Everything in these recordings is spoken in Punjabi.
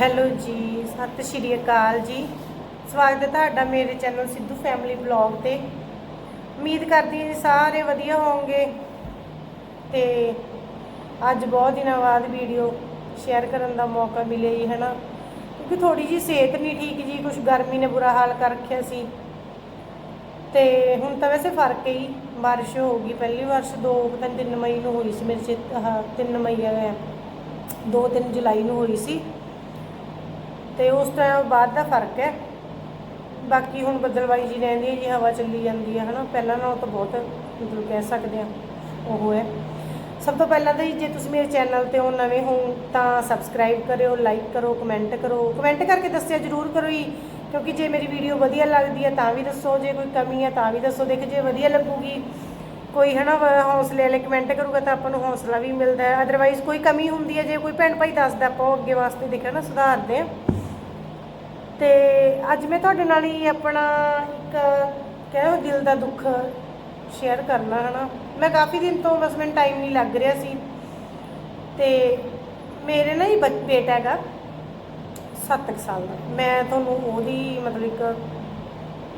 ਹੈਲੋ ਜੀ, ਸਤਿ ਸ਼੍ਰੀ ਅਕਾਲ ਜੀ। ਸਵਾਗਤ ਹੈ ਤੁਹਾਡਾ ਮੇਰੇ ਚੈਨਲ ਸਿੱਧੂ ਫੈਮਿਲੀ ਬਲੌਗ ਤੇ। ਉਮੀਦ ਕਰਦੀ ਹਾਂ ਜੀ ਸਾਰੇ ਵਧੀਆ ਹੋਵੋਗੇ। ਤੇ ਅੱਜ ਬਹੁਤ ਦਿਨਾਂ ਬਾਅਦ ਵੀਡੀਓ ਸ਼ੇਅਰ ਕਰਨ ਦਾ ਮੌਕਾ ਮਿਲੇ ਜੀ, ਹੈਨਾ। ਕਿਉਂਕਿ ਥੋੜੀ ਜੀ ਸਿਹਤ ਨਹੀਂ ਠੀਕ ਜੀ ਕੁਝ ਗਰਮੀ ਨੇ ਬੁਰਾ ਹਾਲ ਕਰ ਰੱਖਿਆ ਸੀ। ਤੇ ਹੁਣ ਤਾਂ ਵੈਸੇ ਫ਼ਰਕ ਹੈ ਜੀ, ਬਾਰਿਸ਼ ਹੋ ਗਈ, ਪਹਿਲੀ ਵਾਰਸ਼ 2 ਪਤਾ ਨਹੀਂ 3 ਮਈ ਨੂੰ ਹੋਈ ਸੀ ਮੇਰੇ ਚਿੱਤ ਆਹ 3 ਮਈ ਹੈ 2-3 ਜੁਲਾਈ ਨੂੰ ਹੋਈ ਸੀ। ਤੇ ਉਸ ਤੋਂ ਬਾਅਦ ਦਾ ਫ਼ਰਕ ਹੈ। ਬਾਕੀ ਹੁਣ ਬੱਦਲਵਾਈ ਜੀ ਰਹਿੰਦੀ ਹੈ ਜੀ, ਹਵਾ ਚੱਲੀ ਜਾਂਦੀ ਹੈ, ਹਨਾ। ਪਹਿਲਾਂ ਨਾਲੋਂ ਤਾਂ ਬਹੁਤ ਮਤਲਬ ਕਹਿ ਸਕਦੇ ਆ ਉਹ ਹੈ। ਸਭ ਤੋਂ ਪਹਿਲਾਂ ਤਾਂ ਜੀ, ਜੇ ਤੁਸੀਂ ਮੇਰੇ ਚੈਨਲ ਤੇ ਹੋ, ਨਵੇਂ ਹੋ, ਤਾਂ ਸਬਸਕ੍ਰਾਈਬ ਕਰਿਓ ਲਾਈਕ ਕਰੋ ਕਮੈਂਟ ਕਰੋ। ਕਮੈਂਟ ਕਰਕੇ ਦੱਸਿਆ ਜਰੂਰ ਕਰੋ ਜੀ, ਕਿਉਂਕਿ ਜੇ ਮੇਰੀ ਵੀਡੀਓ ਵਧੀਆ ਲੱਗਦੀ ਹੈ, ਤਾਂ ਵੀ ਦੱਸੋ। ਜੇ ਕੋਈ ਕਮੀ ਹੈ, ਤਾਂ ਵੀ ਦੱਸੋ। ਦੇਖ, ਜੇ ਵਧੀਆ ਲੱਗੂਗੀ, ਕੋਈ, ਹਨਾ, ਵ- ਹੌਸਲੇ ਵਾਲੇ ਕਮੈਂਟ ਕਰੂਗਾ, ਤਾਂ ਆਪਾਂ ਨੂੰ ਹੌਸਲਾ ਵੀ ਮਿਲਦਾ ਹੈ। ਅਦਰਵਾਈਜ਼ ਕੋਈ ਕਮੀ ਹੁੰਦੀ ਹੈ, ਜੇ ਕੋਈ ਭੈਣ ਭਾਈ ਦੱਸਦਾ, ਆਪਾਂ ਉਹ ਅੱਗੇ ਵਾਸਤੇ ਦੇਖਿਆ ਨਾ, ਸੁਧਾਰਦੇ ਆ ਤੇ ਅੱਜ ਮੈਂ ਤੁਹਾਡੇ ਨਾਲ ਹੀ ਆਪਣਾ ਇੱਕ ਕਹਿਓ ਦਿਲ ਦਾ ਦੁੱਖ ਸ਼ੇਅਰ ਕਰਨਾ, ਹਨਾ? ਮੈਂ ਕਾਫੀ ਦਿਨ ਤੋਂ ਬਸ ਮੈਨੂੰ ਟਾਈਮ ਨਹੀਂ ਲੱਗ ਰਿਹਾ ਸੀ। ਤੇ ਮੇਰੇ ਨਾ ਹੀ ਬੱਚ- ਬੇਟਾ ਹੈਗਾ 7 ਸਾਲ ਦਾ। ਮੈਂ ਤੁਹਾਨੂੰ ਉਹਦੀ, ਮਤਲਬ ਇੱਕ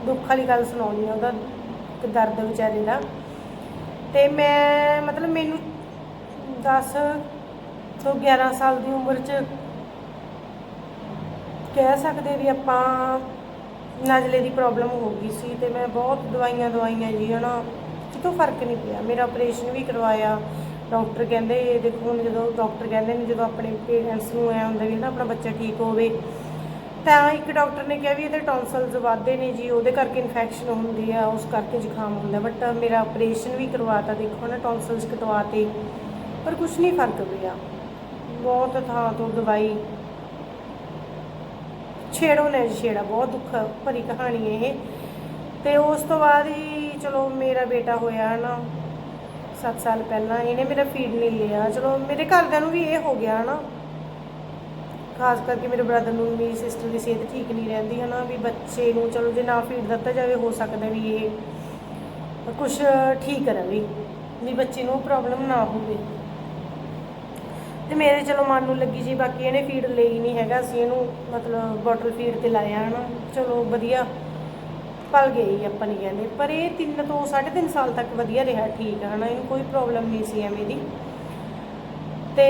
ਦੁੱਖ ਵਾਲੀ ਗੱਲ ਸੁਣਾਉਣੀ ਆ ਉਹਦਾ ਇੱਕ ਦਰਦ ਵਿਚਾਰੇ ਦਾ। ਤੇ ਮੈਂ, ਮਤਲਬ ਮੈਨੂੰ 10 ਤੋਂ 11 ਸਾਲ ਦੀ ਉਮਰ 'ਚ ਕਹਿ ਸਕਦੇ ਵੀ ਆਪਾਂ ਨਜ਼ਲੇ ਦੀ ਪ੍ਰੋਬਲਮ ਹੋ ਗਈ ਸੀ ਤੇ ਮੈਂ ਬਹੁਤ ਦਵਾਈਆਂ ਦਵਾਈਆਂ ਜੀ, ਹਨਾ। ਕਿਤੋਂ ਫ਼ਰਕ ਨਹੀਂ ਪਿਆ। ਮੇਰਾ ਆਪਰੇਸ਼ਨ ਵੀ ਕਰਵਾਇਆ। ਡਾਕਟਰ ਕਹਿੰਦੇ, ਦੇਖੋ ਹੁਣ ਜਦੋਂ ਡਾਕਟਰ ਕਹਿੰਦੇ ਨੇ ਜਦੋਂ ਆਪਣੇ ਪੇਰੈਂਟਸ ਨੂੰ ਐ ਹੁੰਦਾ ਵੀ ਨਾ ਆਪਣਾ ਬੱਚਾ ਠੀਕ ਹੋਵੇ, ਤਾਂ ਇੱਕ ਡਾਕਟਰ ਨੇ ਕਿਹਾ ਵੀ ਇਹਦੇ ਟੌਨਸਲਸ ਵੱਧਦੇ ਨੇ ਜੀ, ਉਹਦੇ ਕਰਕੇ ਇਨਫੈਕਸ਼ਨ ਹੁੰਦੀ ਆ, ਉਸ ਕਰਕੇ ਜ਼ੁਕਾਮ ਹੁੰਦਾ। ਬਟ ਮੇਰਾ ਆਪਰੇਸ਼ਨ ਵੀ ਕਰਵਾਤਾ, ਦੇਖੋ ਨਾ ਟੌਨਸਲਸ ਕਟਵਾਤੇ, ਪਰ ਕੁਝ ਨਹੀਂ ਫ਼ਰਕ ਪਿਆ। ਬਹੁਤ ਥਾਂ ਤੋਂ ਦਵਾਈ ਛੇੜੋ ਨੇ ਛੇੜਾ, ਬਹੁਤ ਦੁੱਖ ਭਰੀ ਕਹਾਣੀ ਇਹ। ਤੇ ਉਸ ਤੋਂ ਬਾਅਦ ਹੀ ਚਲੋ ਮੇਰਾ ਬੇਟਾ ਹੋਇਆ ਨਾ 7 ਸਾਲ ਪਹਿਲਾਂ, ਇਹਨੇ ਮੇਰਾ ਫੀਡ ਨਹੀਂ ਲਿਆ। ਚਲੋ ਮੇਰੇ ਘਰਦਿਆਂ ਨੂੰ ਵੀ ਇਹ ਹੋ ਗਿਆ ਨਾ ਖਾਸ ਕਰਕੇ ਮੇਰੇ ਬ੍ਰਦਰ ਨੂੰ ਮੇਰੀ ਸਿਸਟਰ ਦੀ ਸਿਹਤ ਠੀਕ ਨਹੀਂ ਰਹਿੰਦੀ ਹੈ ਨਾ ਵੀ ਬੱਚੇ ਨੂੰ ਚਲੋ ਜੇ ਨਾ ਫੀਡ ਦਿੱਤਾ ਜਾਵੇ, ਹੋ ਸਕਦਾ ਵੀ ਇਹ ਕੁਝ ਠੀਕ ਰਵੇ, ਵੀ ਬੱਚੇ ਨੂੰ ਪ੍ਰੋਬਲਮ ਨਾ ਹੋਵੇ। ਤੇ ਮੇਰੇ ਚਲੋ ਮਨ ਨੂੰ ਲੱਗੀ ਜੀ ਬਾਕੀ ਇਹਨੇ ਫੀਡ ਲਈ ਨਹੀਂ ਹੈਗਾ, ਅਸੀਂ ਇਹਨੂੰ ਮਤਲਬ ਬੋਟਲ ਫੀਡ ਤੇ ਲਾਇਆ ਹਨਾ। ਚਲੋ ਵਧੀਆ ਪਲ ਗਈ ਆਪਾਂ ਨਹੀਂ ਕਹਿੰਦੇ। ਪਰ ਇਹ 3 ਤੋਂ 3.5 ਸਾਲ ਤੱਕ ਵਧੀਆ ਰਿਹਾ, ਠੀਕ ਹੈ ਨਾ ਇਹਨੂੰ ਕੋਈ ਪ੍ਰੋਬਲਮ ਨਹੀਂ ਸੀ ਐਵੇਂ ਦੀ। ਤੇ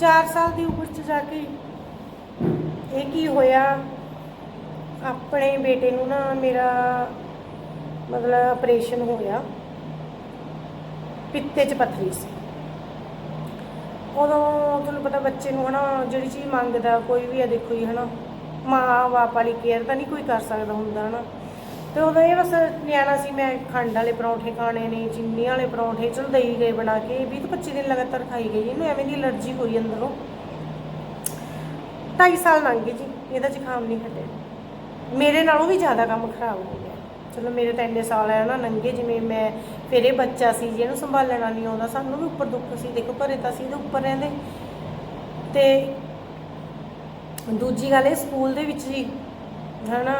4 ਸਾਲ ਦੀ ਉਮਰ 'ਚ ਜਾ ਕੇ ਇਹ ਕੀ ਹੋਇਆ, ਆਪਣੇ ਬੇਟੇ ਨੂੰ ਨਾ ਮੇਰਾ ਮਤਲਬ ਆਪਰੇਸ਼ਨ ਹੋਇਆ, ਪਿੱਤੇ 'ਚ ਪੱਥਰੀ ਸੀ। ਉਦੋਂ ਤੁਹਾਨੂੰ ਪਤਾ ਬੱਚੇ ਨੂੰ ਹਨਾ, ਜਿਹੜੀ ਚੀਜ਼ ਮੰਗਦਾ, ਕੋਈ ਵੀ ਆ ਦੇਖੋ ਜੀ, ਹਨਾ। ਮਾਂ ਬਾਪ ਵਾਲੀ ਕੇਅਰ ਤਾਂ ਨਹੀਂ ਕੋਈ ਕਰ ਸਕਦਾ ਹੁੰਦਾ, ਹਨਾ। ਤੇ ਉਦੋਂ ਇਹ ਬਸ ਨਿਆਣਾ ਸੀ, ਮੈਂ ਖੰਡ ਵਾਲੇ ਪਰੌਂਠੇ ਖਾਣੇ ਨੇ, ਚੀਨੀ ਵਾਲੇ ਪਰੌਂਠੇ, ਚਲ ਦਈ ਗਏ ਬਣਾ ਕੇ 20 ਤੋਂ 25 ਦਿਨ ਲਗਾਤਾਰ ਖਾਈ ਗਈ ਇਹਨੂੰ ਐਵੇਂ ਦੀ ਅਲਰਜੀ ਹੋਈ ਅੰਦਰੋਂ। 2.5 ਸਾਲ ਲੰਘ ਗਏ ਜੀ, ਇਹਦਾ ਜ਼ੁਕਾਮ ਨਹੀਂ ਹਟਿਆ। ਮੇਰੇ ਨਾਲੋਂ ਵੀ ਜ਼ਿਆਦਾ ਕੰਮ ਖਰਾਬ ਹੋ ਗਿਆ। ਚਲੋ ਮੇਰੇ ਤਾਂ ਇੰਨੇ ਸਾਲ ਆ ਨਾ ਨੰਗੇ, ਜਿਵੇਂ ਮੈਂ ਫਿਰ ਇਹ ਬੱਚਾ ਸੀ ਜਿਹਨੂੰ ਸੰਭਾਲਣਾ ਨਹੀਂ ਆਉਂਦਾ, ਸਾਨੂੰ ਵੀ ਉੱਪਰ ਦੁੱਖ ਸੀ, ਦੇਖੋ ਘਰੇ ਤਾਂ ਸੀ ਇਹਦੇ ਉੱਪਰ ਰਹਿੰਦੇ। ਤੇ ਦੂਜੀ ਗੱਲ ਇਹ ਸਕੂਲ ਦੇ ਵਿੱਚ ਜੀ, ਹਨਾ,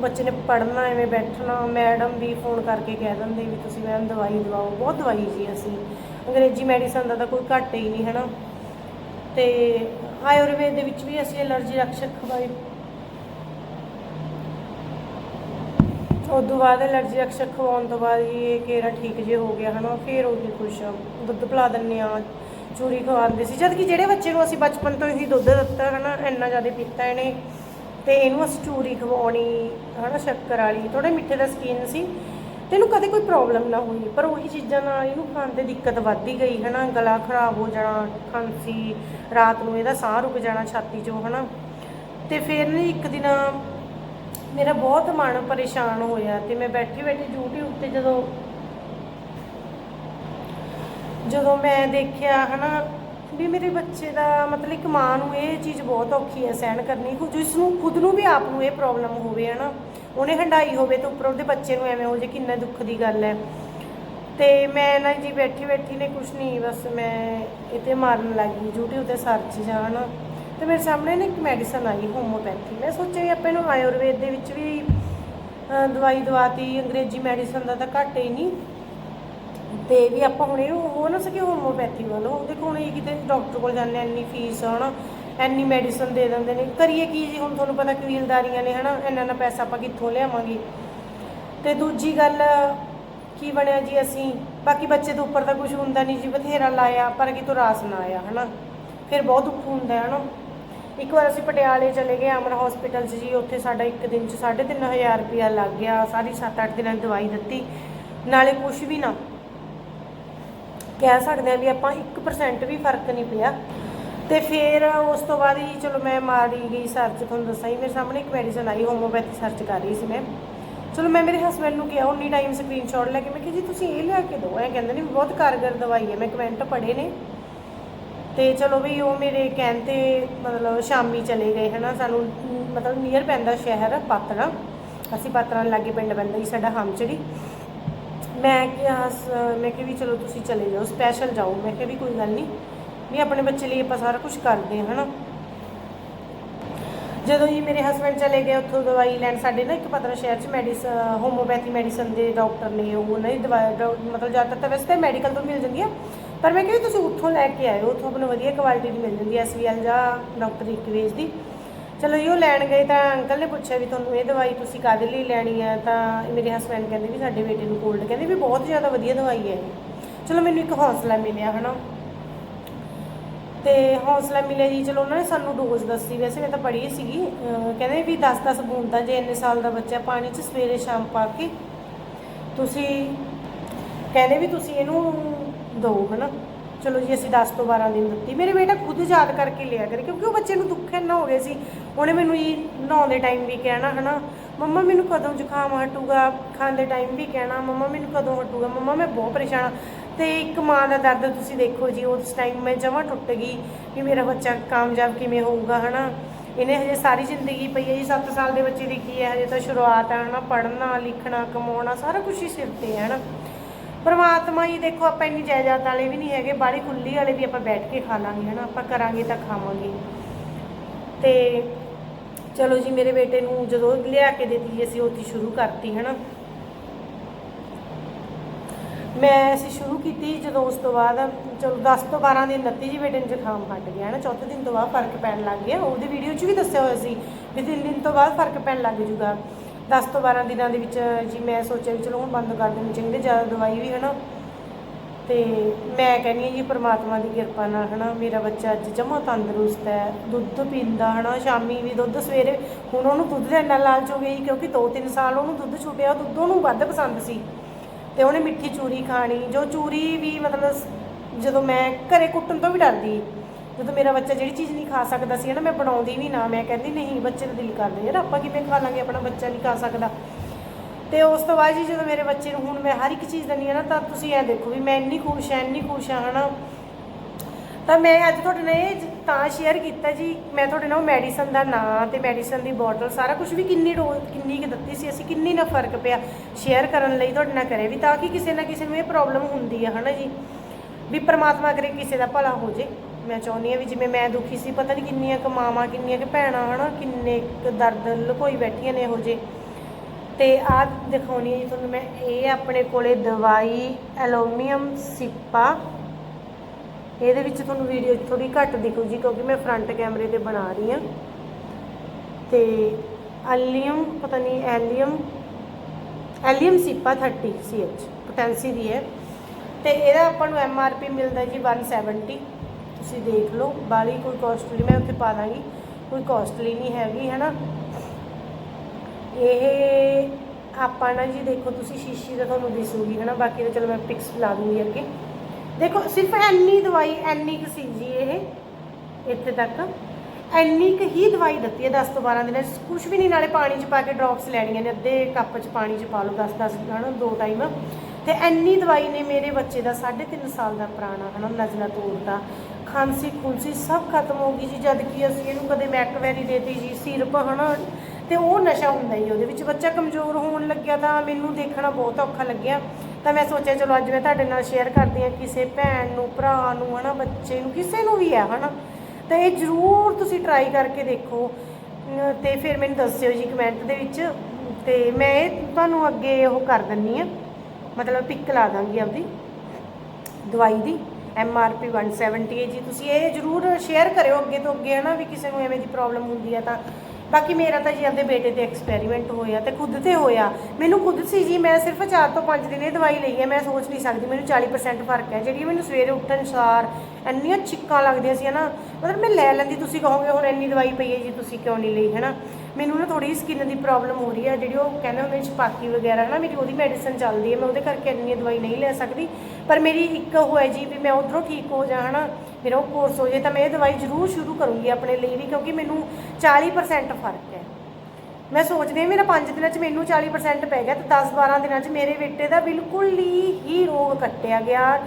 ਬੱਚੇ ਨੇ ਪੜ੍ਹਨਾ, ਐਵੇਂ ਬੈਠਣਾ, ਮੈਡਮ ਵੀ ਫੋਨ ਕਰਕੇ ਕਹਿ ਦਿੰਦੇ ਵੀ ਤੁਸੀਂ ਮੈਮ ਦਵਾਈ ਦਵਾਓ, ਬਹੁਤ ਦਵਾਈ ਜੀ ਅਸੀਂ। ਅੰਗਰੇਜ਼ੀ ਮੈਡੀਸਨ ਦਾ ਤਾਂ ਕੋਈ ਘੱਟ ਹੀ ਨਹੀਂ, ਹਨਾ। ਤੇ ਆਯੁਰਵੇਦ ਦੇ ਵਿੱਚ ਵੀ ਅਸੀਂ ਐਲਰਜੀ ਰਕਸ਼ਕ ਖਵਾਈ ਉਸ ਤੋਂ ਬਾਅਦ ਐਲਰਜੀ ਰਕਸ਼ਕ ਖਵਾਉਣ ਤੋਂ ਬਾਅਦ ਜੀ ਇਹ ਕੇਰਾ ਠੀਕ ਜੇ ਹੋ ਗਿਆ ਹਨਾ, ਫਿਰ ਉਹੀ ਕੁਛ ਦੁੱਧ ਪਿਲਾ ਦਿੰਦੇ ਆ ਚੂਰੀ ਖਵਾਉਂਦੇ ਸੀ। ਜਦ ਕਿ ਜਿਹੜੇ ਬੱਚੇ ਨੂੰ ਅਸੀਂ ਬਚਪਨ ਤੋਂ ਹੀ ਦੁੱਧ ਦਿੱਤਾ ਹਨਾ, ਇੰਨਾ ਜ਼ਿਆਦਾ ਪੀਤਾ ਇਹਨੇ, ਤੇ ਇਹਨੂੰ ਅਸੀਂ ਚੂਰੀ ਖਵਾਉਣੀ, ਹਨਾ, ਸ਼ੱਕਰ ਵਾਲੀ ਥੋੜੇ ਮਿੱਠੇ ਦਾ ਸਕੀਨ ਸੀ, ਤੇ ਇਹਨੂੰ ਕਦੇ ਕੋਈ ਪ੍ਰੋਬਲਮ ਨਾ ਹੋਈ। ਪਰ ਉਹੀ ਚੀਜ਼ਾਂ ਨਾਲ ਇਹਨੂੰ ਖਾਣ ਤੇ ਦਿੱਕਤ ਵੱਧਦੀ ਗਈ ਹਨਾ, ਗਲਾ ਖਰਾਬ ਹੋ ਜਾਣਾ, ਖਾਂਸੀ, ਰਾਤ ਨੂੰ ਇਹਦਾ ਸਾਹ ਰੁਕ ਜਾਣਾ ਛਾਤੀ 'ਚੋਂ, ਹਨਾ। ਤੇ ਫਿਰ ਨਾ ਇੱਕ ਦਿਨ ਮੇਰਾ ਬਹੁਤ ਮਨ ਪਰੇਸ਼ਾਨ ਹੋਇਆ ਤੇ ਮੈਂ ਬੈਠੀ ਬੈਠੀ YouTube ਤੇ ਜਦੋਂ ਜਦੋਂ ਮੈਂ ਦੇਖਿਆ ਹਨਾ ਵੀ ਮੇਰੇ ਬੱਚੇ ਦਾ ਮਤਲਬ ਇੱਕ ਮਾਂ ਨੂੰ ਇਹ ਚੀਜ਼ ਬਹੁਤ ਔਖੀ ਹੈ ਸਹਿਣ ਕਰਨੀ। ਕੁਝ ਇਸ ਨੂੰ ਖੁਦ ਨੂੰ ਵੀ ਆਪ ਨੂੰ ਇਹ ਪ੍ਰੋਬਲਮ ਹੋਵੇ ਹਨਾ। ਉਹਨੇ ਹੰਡਾਈ ਹੋਵੇ ਤੇ ਉੱਪਰ ਉਹਦੇ ਬੱਚੇ ਨੂੰ ਐਵੇਂ ਹੋ ਜੇ ਕਿੰਨਾ ਦੁੱਖ ਦੀ ਗੱਲ ਹੈ। ਤੇ ਮੈਂ ਨਾ ਜੀ ਬੈਠੀ ਬੈਠੀ ਨੇ ਕੁਛ ਨਹੀਂ ਬਸ ਮੈਂ ਇਤੇ ਮਾਰਨ ਲੱਗੀ YouTube ਤੇ ਸਰਚ ਜਾਣ ਤੇ ਮੇਰੇ ਸਾਹਮਣੇ ਨਾ ਇੱਕ ਮੈਡੀਸਨ ਆਈ ਹੋਮੋਪੈਥੀ ਮੈਂ ਸੋਚਿਆ ਵੀ ਆਪਾਂ ਨੂੰ ਆਯੁਰਵੇਦ ਦੇ ਵਿੱਚ ਵੀ ਅਹ, ਦਵਾਈ ਦਵਾਤੀ ਅੰਗਰੇਜ਼ੀ ਮੈਡੀਸਨ ਦਾ ਤਾਂ ਘੱਟ ਹੀ ਨਹੀਂ। ਤੇ ਵੀ ਆਪਾਂ ਹੁਣ ਇਹਨੂੰ ਹੋ ਨਾ ਸਕੇ ਹੋਮੋਪੈਥੀ ਵੱਲ। ਉਹ ਦੇਖੋ ਹੁਣ ਇਹ ਕਿਤੇ ਡਾਕਟਰ ਕੋਲ ਜਾਂਦੇ ਹਾਂ, ਇੰਨੀ ਫੀਸ ਹਨਾ ਐਨੀ ਮੈਡੀਸਨ ਦੇ ਦਿੰਦੇ ਨੇ। ਕਰੀਏ ਕੀ ਜੀ ਹੁਣ ਤੁਹਾਨੂੰ ਪਤਾ ਕਬੀਲਦਾਰੀਆਂ ਨੇ ਹਨਾ ਇੰਨਾ ਨਾ ਪੈਸਾ ਆਪਾਂ ਕਿੱਥੋਂ ਲਿਆਵਾਂਗੇ? ਤੇ ਦੂਜੀ ਗੱਲ ਕੀ ਬਣਿਆ ਜੀ ਅਸੀਂ? ਬਾਕੀ ਬੱਚੇ ਦੇ ਉੱਪਰ ਤਾਂ ਕੁਝ ਹੁੰਦਾ ਨਹੀਂ ਜੀ ਬਥੇਰਾ ਲਾਇਆ ਪਰ ਕਿਤੋਂ ਰਾਸ ਨਾ ਆਇਆ ਹਨਾ। ਫਿਰ ਬਹੁਤ ਦੁੱਖ ਹੁੰਦਾ ਹੈ ਹਨਾ। ਇੱਕ ਵਾਰ ਅਸੀਂ ਪਟਿਆਲੇ ਚਲੇ ਗਏ, ਅਮਰ ਹਸਪੀਟਲ 'ਚ ਜੀ, ਉੱਥੇ ਸਾਡਾ ਇੱਕ ਦਿਨ 'ਚ 3500 ਰੁਪਇਆ ਲੱਗ ਗਿਆ, ਸਾਰੀ 7-8 ਦਿਨਾਂ ਦੀ ਦਵਾਈ ਦਿੱਤੀ। ਨਾਲੇ ਕੁਝ ਵੀ ਨਾ, ਕਹਿ ਸਕਦੇ ਆ ਵੀ ਆਪਾਂ 1% ਵੀ ਫ਼ਰਕ ਨਹੀਂ ਪਿਆ। ਤੇ ਫਿਰ ਉਸ ਤੋਂ ਬਾਅਦ ਹੀ ਚਲੋ ਮੈਂ ਮਾਰੀ ਗਈ ਸਰਚ ਤੁਹਾਨੂੰ ਦੱਸਾਂ ਹੀ ਮੇਰੇ ਸਾਹਮਣੇ ਇੱਕ ਮੈਡੀਸਨ ਆਈ ਹੋਮੋਪੈਥੀ ਸਰਚ ਕਰ ਰਹੀ ਸੀ ਮੈਂ। ਚਲੋ ਮੈਂ ਮੇਰੇ ਹਸਬੰਡ ਨੂੰ ਕਿਹਾ, ਉਨੀ ਟਾਈਮ ਸਕਰੀਨਸ਼ਾਟ ਲੈ ਕੇ, ਮੈਂ ਕਿਹਾ ਜੀ ਤੁਸੀਂ ਇਹ ਲਿਆ ਕੇ ਦਿਓ। ਐ ਕਹਿੰਦੇ ਨੇ ਬਹੁਤ ਕਾਰਗਰ ਦਵਾਈ ਹੈ, ਮੈਂ ਕਮੈਂਟ ਪੜ੍ਹੇ ਨੇ। ਤੇ ਚਲੋ ਵੀ ਉਹ ਮੇਰੇ ਕਹਿਣ ਤੇ ਮਤਲਬ ਸ਼ਾਮੀ ਚਲੇ ਗਏ, ਹਨਾ? ਸਾਨੂੰ ਮਤਲਬ ਨੀਅਰ ਪੈਂਦਾ ਸ਼ਹਿਰ ਪਾਤੜਾ ਅਸੀਂ ਪਾਤੜਾ ਲਾਗੇ ਪਿੰਡ ਪੈਂਦਾ ਜੀ, ਸਾਡਾ ਹਮਚੜੀ। ਮੈਂ ਕਿਹਾ ਮੈਂ ਕਿਹਾ ਵੀ ਚਲੋ ਤੁਸੀਂ ਚਲੇ ਜਾਓ ਸਪੈਸ਼ਲ ਜਾਓ। ਮੈਂ ਕਿਹਾ ਵੀ ਕੋਈ ਗੱਲ ਨਹੀਂ ਵੀ ਆਪਣੇ ਬੱਚੇ ਲਈ ਆਪਾਂ ਸਾਰਾ ਕੁਝ ਕਰਦੇ ਹਾਂ ਹਨਾ? ਜਦੋਂ ਹੀ ਮੇਰੇ ਹਸਬੰਡ ਚਲੇ ਗਏ, ਉੱਥੋਂ ਦਵਾਈ ਲੈਣ, ਸਾਡੇ ਨਾ ਇੱਕ ਪਤਰਾ ਸ਼ਹਿਰ 'ਚ ਮੈਡੀਸ ਹੋਮੋਪੈਥੀ ਮੈਡੀਸਨ ਦੇ ਡਾਕਟਰ ਨੇ, ਉਹ ਉਹਨਾਂ ਦੀ ਦਵਾਈ ਡਾਕ- ਮਤਲਬ ਜ਼ਿਆਦਾਤਰ ਤਾਂ ਵੈਸੇ ਤਾਂ ਮੈਡੀਕਲ ਤੋਂ ਮਿਲ ਜਾਂਦੀ ਆ, ਪਰ ਮੈਂ ਕਿਹਾ ਵੀ ਤੁਸੀਂ ਉੱਥੋਂ ਲੈ ਕੇ ਆਇਓ, ਉੱਥੋਂ ਆਪਣਾ ਵਧੀਆ ਕੁਆਲਿਟੀ ਦੀ ਮਿਲ ਜਾਂਦੀ ਐ ਐਸਵੀਐਲ ਜਾਂ ਡਾਕਟਰ ਇਕਵੇਜ ਦੀ। ਚਲੋ ਜੀ, ਉਹ ਲੈਣ ਗਏ ਤਾਂ ਅੰਕਲ ਨੇ ਪੁੱਛਿਆ ਵੀ ਤੁਹਾਨੂੰ ਇਹ ਦਵਾਈ ਤੁਸੀਂ ਕਾਹਦੇ ਲਈ ਲੈਣੀ ਹੈ ਤਾਂ ਮੇਰੇ ਹਸਬੰਡ ਕਹਿੰਦੇ ਵੀ ਸਾਡੇ ਬੇਟੇ ਨੂੰ ਕੋਲਡ ਕਹਿੰਦੇ ਵੀ ਬਹੁਤ ਜ਼ਿਆਦਾ ਵਧੀਆ ਦਵਾਈ ਹੈ ਇਹ। ਚਲੋ ਮੈਨੂੰ ਇੱਕ ਹੌਸਲਾ ਮਿਲਿਆ, ਹਨਾ। ਤੇ ਹੌਸਲਾ ਮਿਲਿਆ ਜੀ। ਚਲੋ, ਉਹਨਾਂ ਨੇ ਸਾਨੂੰ ਡੋਜ਼ ਦੱਸੀ। ਵੈਸੇ ਮੈਂ ਤਾਂ ਪੜ੍ਹੀ ਸੀਗੀ। ਕਹਿੰਦੇ ਵੀ 10-10 ਬੂੰਦਾਂ ਜੇ ਇੰਨੇ ਸਾਲ ਦਾ ਬੱਚਾ ਪਾਣੀ 'ਚ ਸਵੇਰੇ ਸ਼ਾਮ ਪਾ ਕੇ ਤੁਸੀਂ ਕਹਿੰਦੇ ਵੀ ਤੁਸੀਂ ਇਹਨੂੰ ਦਿਓ, ਹਨਾ। ਚਲੋ ਜੀ, ਅਸੀਂ 10 ਤੋਂ 12 ਦਿਨ ਦਿੱਤੀ। ਮੇਰੇ ਬੇਟਾ ਖੁਦ ਯਾਦ ਕਰਕੇ ਲਿਆ ਕਰੇ, ਕਿਉਂਕਿ ਉਹ ਬੱਚੇ ਨੂੰ ਦੁੱਖ ਇੰਨਾ ਹੋ ਗਿਆ ਸੀ। ਉਹਨੇ ਮੈਨੂੰ ਇਹ ਨਹਾਉਣ ਦੇ ਟਾਈਮ ਵੀ ਕਹਿਣਾ, ਹਨਾ। ਮੰਮਾ, ਮੈਨੂੰ ਕਦੋਂ ਜ਼ੁਕਾਮ ਹਟੂਗਾ? ਖਾਂਦੇ ਟਾਈਮ ਵੀ ਕਹਿਣਾ। ਮੰਮਾ, ਮੈਨੂੰ ਕਦੋਂ ਹਟੂਗਾ? ਮੰਮਾ, ਮੈਂ ਬਹੁਤ ਪਰੇਸ਼ਾਨ ਹਾਂ ਤੇ ਇੱਕ ਮਾਂ ਦਾ ਦਰਦ ਤੁਸੀਂ ਦੇਖੋ ਜੀ, ਉਸ ਟਾਈਮ ਮੈਂ ਜਮਾਂ ਟੁੱਟ ਗਈ ਕਿ ਮੇਰਾ ਬੱਚਾ ਕਾਮਯਾਬ ਕਿਵੇਂ ਹੋਊਗਾ, ਹਨਾ? ਇਹਨੇ ਹਜੇ ਸਾਰੀ ਜ਼ਿੰਦਗੀ ਪਈ ਹੈ ਜੀ 7 ਸਾਲ ਦੇ ਬੱਚੇ ਦੀ ਕੀ ਹੈ, ਹਜੇ ਤਾਂ ਸ਼ੁਰੂਆਤ ਹੈ, ਹਨਾ? ਪੜ੍ਹਨਾ, ਲਿਖਣਾ, ਕਮਾਉਣਾ, ਸਾਰਾ ਕੁਝ ਹੀ ਸਿਰ ਤੇ ਹੈ, ਹਨਾ? ਪਰਮਾਤਮਾ ਹੀ ਦੇਖੋ, ਆਪਾਂ ਇੰਨੀ ਜਾਇਦਾਦ ਵਾਲੇ ਵੀ ਨਹੀਂ ਹੈਗੇ, ਬਾਹਲੀ ਖੁੱਲੀ ਵਾਲੇ ਵੀ ਆਪਾਂ ਬੈਠ ਕੇ ਖਾ ਲਾਂਗੇ, ਹਨਾ? ਆਪਾਂ ਕਰਾਂਗੇ ਤਾਂ ਖਾਵਾਂਗੇ। ਤੇ ਚਲੋ ਜੀ, ਮੇਰੇ ਬੇਟੇ ਨੂੰ ਜਦੋਂ ਲਿਆ ਕੇ ਦਿੱਤੀ, ਅਸੀਂ ਉੱਥੇ ਸ਼ੁਰੂ ਕਰਤੀ, ਹਨਾ? ਮੈਂ ਅਸੀਂ ਸ਼ੁਰੂ ਕੀਤੀ ਜਦੋਂ ਉਸ ਤੋਂ ਬਾਅਦ, ਚਲੋ 10 ਤੋਂ 12 ਦਿਨ ਲੱਤੀ ਜੀ ਬੇਟੇ ਨੂੰ ਜ਼ੁਕਾਮ ਹਟ ਗਿਆ ਨਾ, ਚੌਥੇ ਦਿਨ ਤੋਂ ਬਾਅਦ ਫ਼ਰਕ ਪੈਣ ਲੱਗ ਗਿਆ। ਉਹਦੇ ਵੀਡੀਓ 'ਚ ਵੀ ਦੱਸਿਆ ਹੋਇਆ ਸੀ ਵੀ ਤਿੰਨ ਦਿਨ ਤੋਂ ਬਾਅਦ ਫ਼ਰਕ ਪੈਣ ਲੱਗ ਜੂਗਾ 10 ਤੋਂ 12 ਦਿਨਾਂ ਦੇ ਵਿੱਚ ਜੀ ਮੈਂ ਸੋਚਿਆ ਵੀ ਚਲੋ ਹੁਣ ਬੰਦ ਕਰ ਦੇਣੀ ਚਾਹੀਦੀ, ਜ਼ਿਆਦਾ ਦਵਾਈ ਵੀ ਹੈ ਨਾ ਤੇ ਮੈਂ ਕਹਿੰਦੀ ਹਾਂ ਜੀ ਪ੍ਰਮਾਤਮਾ ਦੀ ਕਿਰਪਾ ਨਾਲ ਹਨਾ, ਮੇਰਾ ਬੱਚਾ ਅੱਜ ਜਮਾ ਤੰਦਰੁਸਤ ਹੈ, ਦੁੱਧ ਪੀਂਦਾ ਹਨਾ, ਸ਼ਾਮੀ ਵੀ ਦੁੱਧ ਸਵੇਰੇ, ਹੁਣ ਉਹਨੂੰ ਦੁੱਧ ਦਾ ਇੰਨਾ ਲਾਲਚ ਹੋ ਗਿਆ ਜੀ ਕਿਉਂਕਿ 2-3 ਸਾਲ ਉਹਨੂੰ ਦੁੱਧ ਛੁੱਟਿਆ ਉਹ ਦੁੱਧ ਉਹਨੂੰ ਵੱਧ ਪਸੰਦ ਸੀ। ਤੇ ਉਹਨੇ ਮਿੱਠੀ ਚੂਰੀ ਖਾਣੀ, ਜੋ ਚੂਰੀ ਵੀ ਮਤਲਬ ਜਦੋਂ ਮੈਂ ਘਰੇ ਕੁੱਟਣ ਤੋਂ ਵੀ ਡਰਦੀ, ਜਦੋਂ ਮੇਰਾ ਬੱਚਾ ਜਿਹੜੀ ਚੀਜ਼ ਨਹੀਂ ਖਾ ਸਕਦਾ ਸੀ ਨਾ ਮੈਂ ਬਣਾਉਂਦੀ ਵੀ ਨਾ, ਮੈਂ ਕਹਿੰਦੀ ਨਹੀਂ ਬੱਚੇ ਦਾ ਦਿਲ ਕਰਦਾ, ਯਾਰ ਆਪਾਂ ਕਿਵੇਂ ਖਾ ਲਾਂਗੇ, ਆਪਣਾ ਬੱਚਾ ਨਹੀਂ ਖਾ ਸਕਦਾ। ਤੇ ਉਸ ਤੋਂ ਬਾਅਦ ਜੀ ਜਦੋਂ ਮੇਰੇ ਬੱਚੇ ਨੂੰ ਹੁਣ ਮੈਂ ਹਰ ਇੱਕ ਚੀਜ਼ ਦਿੰਦੀ ਹਾਂ ਨਾ, ਤਾਂ ਤੁਸੀਂ ਇਹ ਦੇਖੋ ਵੀ ਮੈਂ ਇੰਨੀ ਖੁਸ਼ ਹਾਂ, ਇੰਨੀ ਖੁਸ਼ ਹਾਂ, ਹਨਾ। ਤਾਂ ਮੈਂ ਅੱਜ ਤੁਹਾਡੇ ਨਾਲ ਇਹ ਤਾਂ ਸ਼ੇਅਰ ਕੀਤਾ ਜੀ। ਮੈਂ ਤੁਹਾਡੇ ਨਾਲ ਮੈਡੀਸਨ ਦਾ ਨਾਂ ਤੇ ਮੈਡੀਸਨ ਦੀ ਬੋਟਲ ਸਾਰਾ ਕੁਝ ਵੀ ਕਿੰਨੀ ਡੋਜ਼ ਕਿੰਨੀ ਕੁ ਦਿੱਤੀ ਸੀ, ਅਸੀਂ ਕਿੰਨੀ ਨਾ ਫ਼ਰਕ ਪਿਆ ਸ਼ੇਅਰ ਕਰਨ ਲਈ ਤੁਹਾਡੇ ਨਾਲ ਕਰੇ ਵੀ ਤਾਂ ਕਿ ਕਿਸੇ ਨਾ ਕਿਸੇ ਨੂੰ ਇਹ ਪ੍ਰੋਬਲਮ ਹੁੰਦੀ ਹੈ ਹਨਾ ਜੀ? ਵੀ ਪ੍ਰਮਾਤਮਾ ਕਰੇ ਕਿਸੇ ਦਾ ਭਲਾ ਹੋ ਜੇ। ਮੈਂ ਚਾਹੁੰਦੀ ਹਾਂ ਵੀ ਜਿਵੇਂ ਮੈਂ ਦੁਖੀ ਸੀ, ਪਤਾ ਨਹੀਂ ਕਿੰਨੀਆਂ ਕੁ ਮਾਵਾਂ, ਕਿੰਨੀਆਂ ਕੁ ਭੈਣਾਂ, ਹਨਾ? ਕਿੰਨੇ ਕੁ ਦਰਦ ਲੁਕੋਈ ਬੈਠੀਆਂ ਨੇ ਇਹੋ ਜੇ ਤੇ ਆਹ ਦਿਖਾਉਣੀ ਹੈ ਜੀ ਤੁਹਾਨੂੰ ਮੈਂ। ਇਹ ਆਪਣੇ ਕੋਲੇ ਦਵਾਈ ਐਲੂਮੀਨੀਅਮ ਸਿੱਪਾ ਇਹਦੇ ਵਿੱਚ ਤੁਹਾਨੂੰ ਵੀਡੀਓ ਥੋੜੀ ਘੱਟ ਦਿਖੂਗੀ ਕਿਉਂਕਿ ਮੈਂ ਫਰੰਟ ਕੈਮਰੇ ਤੇ ਬਣਾ ਰਹੀ ਹਾਂ। ਤੇ ਐਲੀਅਮ ਪਤਾ ਨਹੀਂ ਐਲੀਅਮ ਐਲੀਅਮ ਸਿੱਪਾ 30 CH ਪੋਟੈਂਸੀ ਦੀ ਹੈ। ਤੇ ਇਹਦਾ ਆਪਾਂ ਨੂੰ MRP ਮਿਲਦਾ ਜੀ 170 ਤੁਸੀਂ ਦੇਖ ਲਓ, ਬਾਲੀ ਕੋਈ ਕਾਸਟਲੀ ਮੈਂ ਉੱਥੇ ਪਾ ਦਾਂਗੀ। ਕੋਈ ਕਾਸਟਲੀ ਨਹੀਂ ਹੈਗੀ ਹੈ ਨਾ ਇਹ ਆਪਾਂ ਨਾ ਜੀ ਦੇਖੋ, ਤੁਸੀਂ ਸ਼ੀਸ਼ੀ ਦਾ ਤੁਹਾਨੂੰ ਦਿਸੂਗੀ ਹੈ ਨਾ ਬਾਕੀ ਤਾਂ ਚਲੋ ਮੈਂ ਪਿਕਸ ਲਾ ਦੂੰਗੀ ਅੱਗੇ। ਦੇਖੋ, ਸਿਰਫ ਐਨੀ ਦਵਾਈ, ਐਨੀ ਕੁ ਸੀ ਜੀ ਇਹ, ਇੱਥੇ ਤੱਕ। ਐਨੀ ਕੁ ਹੀ ਦਵਾਈ ਦਿੱਤੀ ਹੈ 10 ਤੋਂ 12 ਦਿਨਾਂ 'ਚ। ਕੁਝ ਵੀ ਨਹੀਂ, ਨਾਲੇ ਪਾਣੀ 'ਚ ਪਾ ਕੇ ਡ੍ਰੌਪਸ ਲੈਣੀਆਂ ਨੇ। ਅੱਧੇ ਕੱਪ 'ਚ ਪਾਣੀ 'ਚ ਪਾ ਲਓ 10 10 ਹਨਾ, ਦੋ ਟਾਈਮ ਤੇ ਐਨੀ ਦਵਾਈ ਨੇ ਮੇਰੇ ਬੱਚੇ ਦਾ 3.5 ਸਾਲ ਦਾ ਪੁਰਾਣਾ, ਹਨਾ, ਨਜ਼ਲਾ ਤੋੜਦਾ ਖਾਂਸੀ, ਖੁੰਸੀ ਸਭ ਖਤਮ ਹੋ ਗਈ ਜੀ, ਜਦ ਕਿ ਅਸੀਂ ਇਹਨੂੰ ਕਦੇ ਮੈਕਵੈਰੀ ਦੇਤੀ ਜੀ, ਸਿਰਪ, ਹਨਾ। ਤੇ ਉਹ ਨਸ਼ਾ ਹੁੰਦਾ ਹੀ ਉਹਦੇ ਵਿੱਚ। ਬੱਚਾ ਕਮਜ਼ੋਰ ਹੋਣ ਲੱਗਿਆ ਤਾਂ ਮੈਨੂੰ ਦੇਖਣਾ ਬਹੁਤ ਔਖਾ ਲੱਗਿਆ। ਤਾਂ ਮੈਂ ਸੋਚਿਆ, ਚਲੋ ਅੱਜ ਮੈਂ ਤੁਹਾਡੇ ਨਾਲ ਸ਼ੇਅਰ ਕਰਦੀ ਹਾਂ ਕਿਸੇ ਭੈਣ ਨੂੰ, ਭਰਾ ਨੂੰ, ਹਨਾ, ਬੱਚੇ ਨੂੰ, ਕਿਸੇ ਨੂੰ ਵੀ ਹੈ, ਹਨਾ। ਤਾਂ ਇਹ ਜ਼ਰੂਰ ਤੁਸੀਂ ਟਰਾਈ ਕਰਕੇ ਦੇਖੋ। ਅਮ ਤੇ ਫਿਰ ਮੈਨੂੰ ਦੱਸਿਓ ਜੀ ਕਮੈਂਟ ਦੇ ਵਿੱਚ। ਤੇ ਮੈਂ ਇਹ ਤੁਹਾਨੂੰ ਅੱਗੇ ਉਹ ਕਰ ਦਿੰਨੀ ਆ ਮਤਲਬ ਪਿਕ ਲਾ ਦਾਂਗੀ ਆਪਦੀ। ਦਵਾਈ ਦੀ। ਐਮ ਆਰ ਪੀ 170 ਹੈ ਜੀ ਤੁਸੀਂ ਇਹ ਜਰੂਰ ਸ਼ੇਅਰ ਕਰਿਓ ਅੱਗੇ ਤੋਂ ਅੱਗੇ, ਹਨਾ, ਵੀ ਕਿਸੇ ਨੂੰ ਐਵੇਂ ਦੀ ਪ੍ਰੋਬਲਮ ਹੁੰਦੀ ਹੈ ਤਾਂ ਬਾਕੀ ਮੇਰਾ ਤਾਂ ਜੀ ਆਪਦੇ ਬੇਟੇ ਤੇ ਐਕਸਪੈਰੀਮੈਂਟ ਹੋਇਆ ਤੇ ਖੁਦ ਤੇ ਹੋਇਆ। ਮੈਨੂੰ ਖੁਦ ਸੀ ਜੀ, ਮੈਂ ਸਿਰਫ 4 ਤੋਂ 5 ਦਿਨ ਇਹ ਦਵਾਈ ਲਈ ਹੈ, ਮੈਂ ਸੋਚ ਨਹੀਂ ਸਕਦੀ, ਮੈਨੂੰ 40% ਫ਼ਰਕ ਹੈ। ਜਿਹੜੀ ਮੈਨੂੰ ਸਵੇਰੇ ਉੱਠਣ, ਸਾਰ ਇੰਨੀਆਂ ਚਿੱਕਾਂ ਲੱਗਦੀਆਂ ਸੀ, ਹਨਾ। ਮਤਲਬ ਮੈਂ ਲੈ ਲੈਂਦੀ, ਤੁਸੀਂ ਕਹੋਗੇ ਹੁਣ ਇੰਨੀ ਦਵਾਈ ਪਈ ਹੈ ਜੀ, ਤੁਸੀਂ ਕਿਉਂ ਨਹੀਂ ਲਈ, ਹਨਾ। ਮੈਨੂੰ ਨਾ ਥੋੜੀ ਸਕਿਨ ਦੀ ਪ੍ਰੋਬਲਮ ਹੋ ਰਹੀ ਹੈ, ਜਿਹੜੀ ਉਹ ਕਹਿੰਦੇ ਹੁੰਦੇ ਛਪਾਕੀ ਵਗੈਰਾ ਨਾ ਮੇਰੀ ਉਹਦੀ ਮੈਡੀਸਨ ਚੱਲਦੀ ਹੈ, ਮੈਂ ਉਹਦੇ ਕਰਕੇ ਇੰਨੀ ਦਵਾਈ ਨਹੀਂ ਲੈ ਸਕਦੀ। ਪਰ ਮੇਰੀ ਇੱਕ ਹੋਇਆ ਜੀ ਵੀ ਮੈਂ ਉਧਰੋਂ ਠੀਕ ਹੋ ਜਾ, ਹਨਾ। ਮੇਰਾ ਉਹ ਕੋਰਸ ਹੋ ਜੇ ਤਾਂ ਮੈਂ ਇਹ ਦਵਾਈ ਜ਼ਰੂਰ ਸ਼ੁਰੂ ਕਰੂੰਗੀ ਆਪਣੇ ਲਈ ਵੀ, ਕਿਉਂਕਿ ਮੈਨੂੰ 40% ਫ਼ਰਕ ਹੈ। ਮੈਂ ਸੋਚਦੀ ਹਾਂ, ਮੇਰਾ 5 ਦਿਨਾਂ 'ਚ ਮੈਨੂੰ 40% ਪੈ ਗਿਆ, ਤੇ 10-12 ਦਿਨਾਂ 'ਚ ਮੇਰੇ ਬੇਟੇ ਦਾ ਬਿਲਕੁਲ ਹੀ ਰੋਗ ਕੱਟਿਆ ਗਿਆ।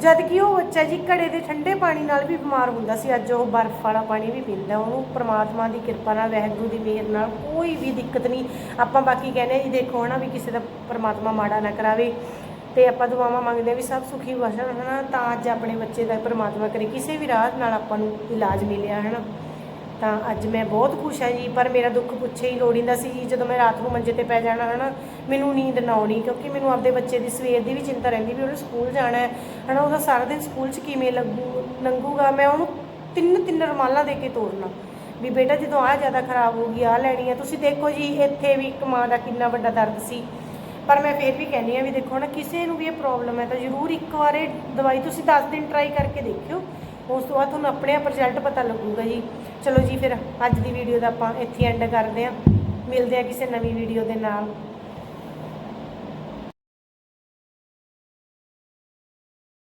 ਜਦ ਕਿ ਉਹ ਬੱਚਾ ਜੀ ਘੜੇ ਦੇ ਠੰਡੇ ਪਾਣੀ ਨਾਲ ਵੀ ਬਿਮਾਰ ਹੁੰਦਾ ਸੀ, ਅੱਜ ਉਹ ਬਰਫ਼ ਵਾਲਾ ਪਾਣੀ ਵੀ ਪੀਂਦਾ, ਉਹਨੂੰ ਪ੍ਰਮਾਤਮਾ ਦੀ ਕਿਰਪਾ ਨਾਲ, ਵਾਹਿਗੁਰੂ ਦੀ ਮਿਹਰ ਨਾਲ ਕੋਈ ਵੀ ਦਿੱਕਤ ਨਹੀਂ। ਆਪਾਂ ਬਾਕੀ ਕਹਿੰਦੇ ਜੀ, ਦੇਖੋ ਹਨਾ ਵੀ ਕਿਸੇ ਦਾ ਪ੍ਰਮਾਤਮਾ ਮਾੜਾ ਨਾ ਕਰਾਵੇ ਤੇ ਆਪਾਂ ਦੁਆਵਾਂ ਮੰਗਦੇ ਹਾਂ ਵੀ ਸਭ ਸੁਖੀ ਵਸਣ ਹਨਾ, ਤਾਂ ਅੱਜ ਆਪਣੇ ਬੱਚੇ ਦਾ ਪ੍ਰਮਾਤਮਾ ਕਰੇ, ਕਿਸੇ ਵੀ ਰਾਹ ਨਾਲ ਆਪਾਂ ਨੂੰ ਇਲਾਜ ਮਿਲਿਆ ਹਨਾ। ਤਾਂ ਅੱਜ ਮੈਂ ਬਹੁਤ ਖੁਸ਼ ਹਾਂ ਜੀ, ਪਰ ਮੇਰਾ ਦੁੱਖ ਪੁੱਛੇ ਹੀ ਲੋੜੀਂਦਾ ਸੀ ਜੀ ਜਦੋਂ ਮੈਂ ਰਾਤ ਨੂੰ ਮੰਜੇ ਤੇ ਪੈ ਜਾਣਾ ਹਨਾ, ਮੈਨੂੰ ਨੀਂਦ ਨਾ ਆਉਣੀ, ਕਿਉਂਕਿ ਮੈਨੂੰ ਆਪਦੇ ਬੱਚੇ ਦੀ ਸਵੇਰ ਦੀ ਵੀ ਚਿੰਤਾ ਰਹਿੰਦੀ ਵੀ ਉਹਨੇ ਸਕੂਲ ਜਾਣਾ ਹੈ। ਹਨਾ, ਉਹਦਾ ਸਾਰਾ ਦਿਨ ਸਕੂਲ 'ਚ ਕਿਵੇਂ ਲੱਗੂ, ਲੰਘੂਗਾ, ਮੈਂ ਉਹਨੂੰ ਤਿੰਨ ਤਿੰਨ ਰੁਮਾਲਾਂ ਦੇ ਕੇ ਤੋਰਨਾ। ਵੀ ਬੇਟਾ ਜਦੋਂ ਆਹ ਜ਼ਿਆਦਾ ਖਰਾਬ ਹੋ ਗਈ ਆ ਲੈਣੀ ਹੈ, ਤੁਸੀਂ ਦੇਖੋ ਜੀ, ਇੱਥੇ ਵੀ ਇੱਕ ਮਾਂ ਦਾ ਕਿੰਨਾ ਵੱਡਾ ਦਰਦ ਸੀ। ਪਰ ਮੈਂ ਫਿਰ ਵੀ ਕਹਿੰਦੀ ਆ ਵੀ ਦੇਖੋ ਨਾ, ਕਿਸੇ ਨੂੰ ਵੀ ਇਹ ਪ੍ਰੋਬਲਮ ਹੈ ਤਾਂ ਜ਼ਰੂਰ ਇੱਕ ਵਾਰ ਇਹ ਦਵਾਈ ਤੁਸੀਂ 10 ਦਿਨ ਟਰਾਈ ਕਰਕੇ ਦੇਖਿਓ। ਉਸ ਤੋਂ ਬਾਅਦ ਤੁਹਾਨੂੰ ਆਪਣੇ ਆਪ ਰਿਜ਼ਲਟ ਪਤਾ ਲੱਗੂਗਾ ਜੀ। ਚਲੋ ਜੀ ਫਿਰ ਅੱਜ ਦੀ ਵੀਡੀਓ ਦਾ ਆਪਾਂ ਇੱਥੇ ਐਂਡ ਕਰਦੇ ਹਾਂ। ਮਿਲਦੇ ਹਾਂ ਕਿਸੇ ਨਵੀਂ ਵੀਡੀਓ ਦੇ ਨਾਲ।